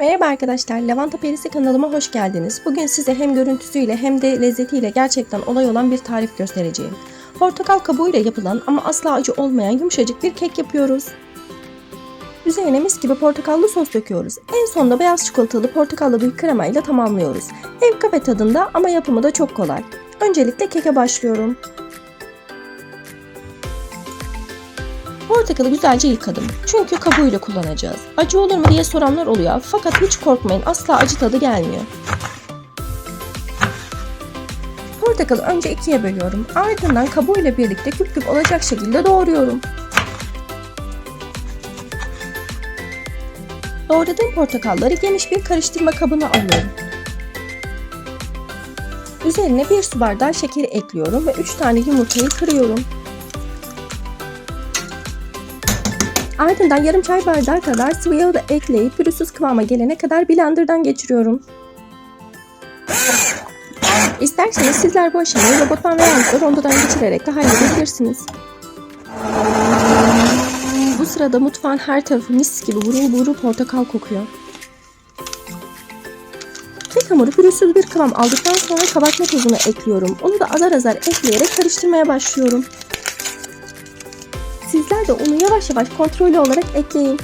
Merhaba arkadaşlar, Lavanta Perisi kanalıma hoş geldiniz. Bugün size hem görüntüsüyle hem de lezzetiyle gerçekten olay olan bir tarif göstereceğim. Portakal kabuğuyla yapılan ama asla acı olmayan yumuşacık bir kek yapıyoruz. Üzerine mis gibi portakallı sos döküyoruz. En sonunda beyaz çikolatalı portakallı bir krema ile tamamlıyoruz. Ev kafe tadında ama yapımı da çok kolay. Öncelikle keke başlıyorum. Portakalı güzelce yıkadım. Çünkü kabuğuyla kullanacağız. Acı olur mu diye soranlar oluyor. Fakat hiç korkmayın asla acı tadı gelmiyor. Portakalı önce ikiye bölüyorum. Ardından kabuğuyla birlikte küp küp olacak şekilde doğruyorum. Doğradığım portakalları geniş bir karıştırma kabına alıyorum. Üzerine bir su bardağı şekeri ekliyorum ve 3 tane yumurtayı kırıyorum. Ardından yarım çay bardağı kadar sıvı yağı da ekleyip pürüzsüz kıvama gelene kadar blenderdan geçiriyorum. İsterseniz sizler bu aşamayı robottan veya da rondodan geçirerek de halledebilirsiniz. Bu sırada mutfağın her tarafı mis gibi burul burul portakal kokuyor. Kek hamuru pürüzsüz bir kıvam aldıktan sonra kabartma tozunu ekliyorum. Onu da azar azar ekleyerek karıştırmaya başlıyorum. Sizler de unu yavaş yavaş kontrollü olarak ekleyin.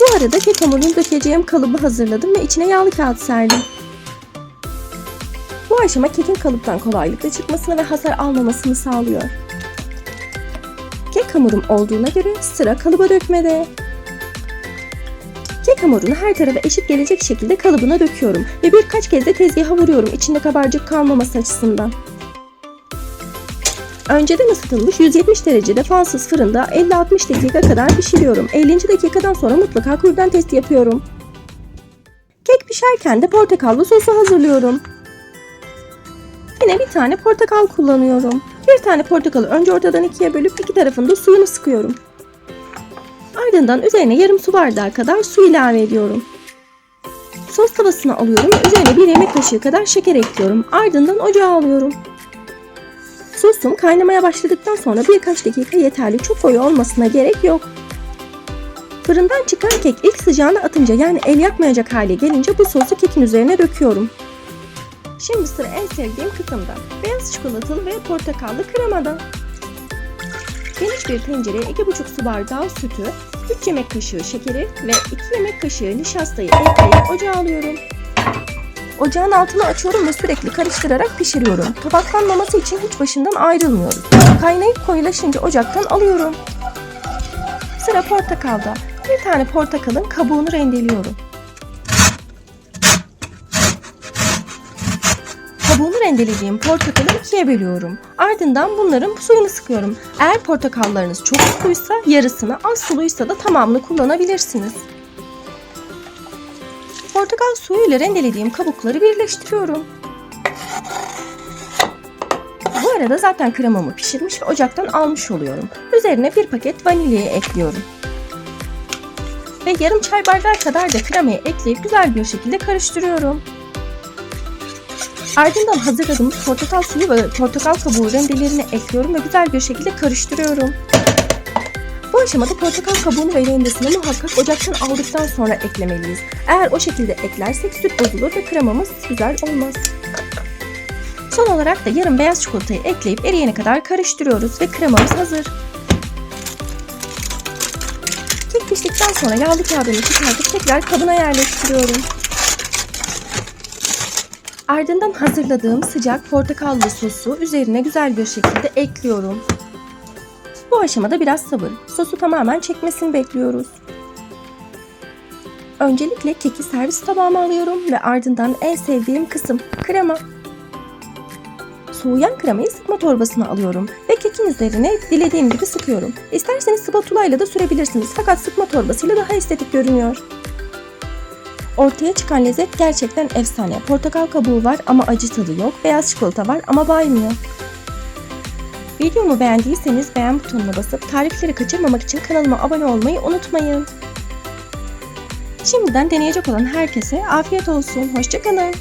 Bu arada kek hamurunu dökeceğim kalıbı hazırladım ve içine yağlı kağıt serdim. Bu aşama kekin kalıptan kolaylıkla çıkmasını ve hasar almamasını sağlıyor. Kek hamurum olduğuna göre sıra kalıba dökmede. Kek hamurunu her tarafa eşit gelecek şekilde kalıbına döküyorum ve birkaç kez de tezgaha vuruyorum içinde kabarcık kalmaması açısından. Önceden ısıtılmış 170 derecede fansız fırında 50-60 dakika kadar pişiriyorum. 50. dakikadan sonra mutlaka kürdan testi yapıyorum. Kek pişerken de portakallı sosu hazırlıyorum. Yine bir tane portakal kullanıyorum. Bir tane portakalı önce ortadan ikiye bölüp iki tarafında suyunu sıkıyorum. Ardından üzerine yarım su bardağı kadar su ilave ediyorum. Sos tavasına alıyorum ve üzerine bir yemek kaşığı kadar şeker ekliyorum. Ardından ocağa alıyorum. Sosum kaynamaya başladıktan sonra birkaç dakika yeterli. Çok koyu olmasına gerek yok. Fırından çıkan kek ilk sıcağını atınca yani el yakmayacak hale gelince bu sosu kekin üzerine döküyorum. Şimdi sıra en sevdiğim kısımda. Beyaz çikolatalı ve portakallı kremada. Geniş bir tencereye 2,5 su bardağı sütü, 3 yemek kaşığı şekeri ve 2 yemek kaşığı nişastayı ekleyip ocağa alıyorum. Ocağın altını açıyorum ve sürekli karıştırarak pişiriyorum. Tabaklanmaması için hiç başından ayrılmıyoruz. Kaynayıp koyulaşınca ocaktan alıyorum. Sıra portakalda. Bir tane portakalın kabuğunu rendeliyorum. Kabuğunu rendelediğim portakalı ikiye bölüyorum. Ardından bunların suyunu sıkıyorum. Eğer portakallarınız çok suluysa yarısını, az suluysa da tamamını kullanabilirsiniz. Portakal suyuyla rendelediğim kabukları birleştiriyorum. Bu arada zaten kremamı pişirmiş ve ocaktan almış oluyorum. Üzerine bir paket vanilyayı ekliyorum. Ve yarım çay bardağı kadar da kremayı ekleyip güzel bir şekilde karıştırıyorum. Ardından hazırladığımız portakal suyu ve portakal kabuğu rendelerini ekliyorum ve güzel bir şekilde karıştırıyorum. Bu aşamada portakal kabuğunu ve rendesini muhakkak ocaktan aldıktan sonra eklemeliyiz. Eğer o şekilde eklersek süt bozulur ve kremamız güzel olmaz. Son olarak da yarım beyaz çikolatayı ekleyip eriyene kadar karıştırıyoruz ve kremamız hazır. Kek piştikten sonra yağlı kağıdını çıkartıp tekrar kabına yerleştiriyorum. Ardından hazırladığım sıcak portakallı sosu üzerine güzel bir şekilde ekliyorum. Bu aşamada biraz sabır. Sosu tamamen çekmesini bekliyoruz. Öncelikle keki servis tabağıma alıyorum ve ardından en sevdiğim kısım krema. Soğuyan kremayı sıkma torbasına alıyorum ve kekin üzerine dilediğim gibi sıkıyorum. İsterseniz spatula ile de sürebilirsiniz fakat sıkma torbasıyla daha estetik görünüyor. Ortaya çıkan lezzet gerçekten efsane. Portakal kabuğu var ama acı tadı yok. Beyaz çikolata var ama baymıyor. Videomu beğendiyseniz beğen butonuna basıp tarifleri kaçırmamak için kanalıma abone olmayı unutmayın. Şimdiden deneyecek olan herkese afiyet olsun. Hoşçakalın.